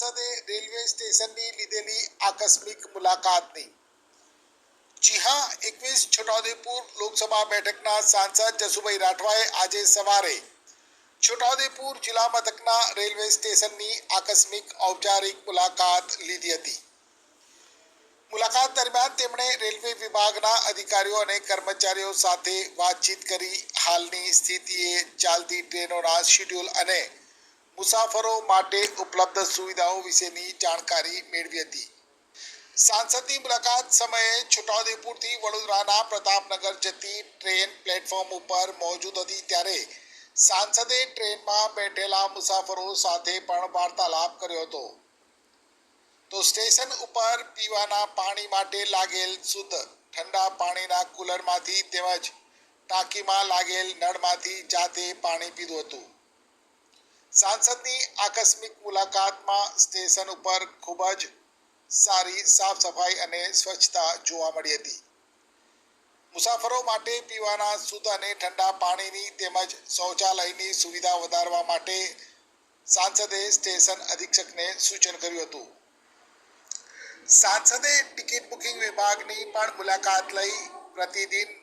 સાંસદે railway સ્ટેશનની લીધેલી આકસ્મિક મુલાકાતની. જી હા, એકવીસ છોટાઉદેપુર લોકસભા બેઠકના સાંસદ જસુભાઈ રાઠવાએ આજે સવારે છોટાઉદેપુર જિલ્લા મથકના રેલવે સ્ટેશનની આકસ્મિક ઔપચારિક મુલાકાત લીધી હતી. મુલાકાત દરમિયાન તેમણે રેલવે વિભાગના અધિકારીઓ અને કર્મચારીઓ સાથે વાતચીત કરી હાલની સ્થિતિએ ચાલતી ટ્રેનોના શેડ્યુલ અને મુસાફરો માટે ઉપલબ્ધ સુવિધાઓ વિશેની જાણકારી મેળવી હતી. સાંસદની મુલાકાત સમયે છોટાઉદેપુરથી વડોદરાના પ્રતાપનગર જતી ટ્રેન પ્લેટફોર્મ ઉપર મોજૂદ હતી ત્યારે સાંસદે ટ્રેનમાં બેઠેલા મુસાફરો સાથે પણ વાર્તાલાપ કર્યો હતો. તો સ્ટેશન ઉપર પીવાના પાણી માટે લાગેલ શુદ્ધ ઠંડા પાણીના કુલરમાંથી તેમજ ટાંકીમાં લાગેલ નળમાંથી જાતે પાણી પીધું હતું. સાંસદની આકસ્મિક મુલાકાતમાં સ્ટેશન ઉપર ખૂબ જ સારી સાફ સફાઈ અને સ્વચ્છતા જોવા મળી હતી. મુસાફરો માટે પીવાના શુદ્ધ અને ઠંડા પાણીની તેમજ શૌચાલયની સુવિધા વધારવા માટે સાંસદે સ્ટેશન અધિક્ષકને સૂચન કર્યું હતું. સાંસદે ટિકિટ બુકિંગ વિભાગની પણ મુલાકાત લઈ પ્રતિદિન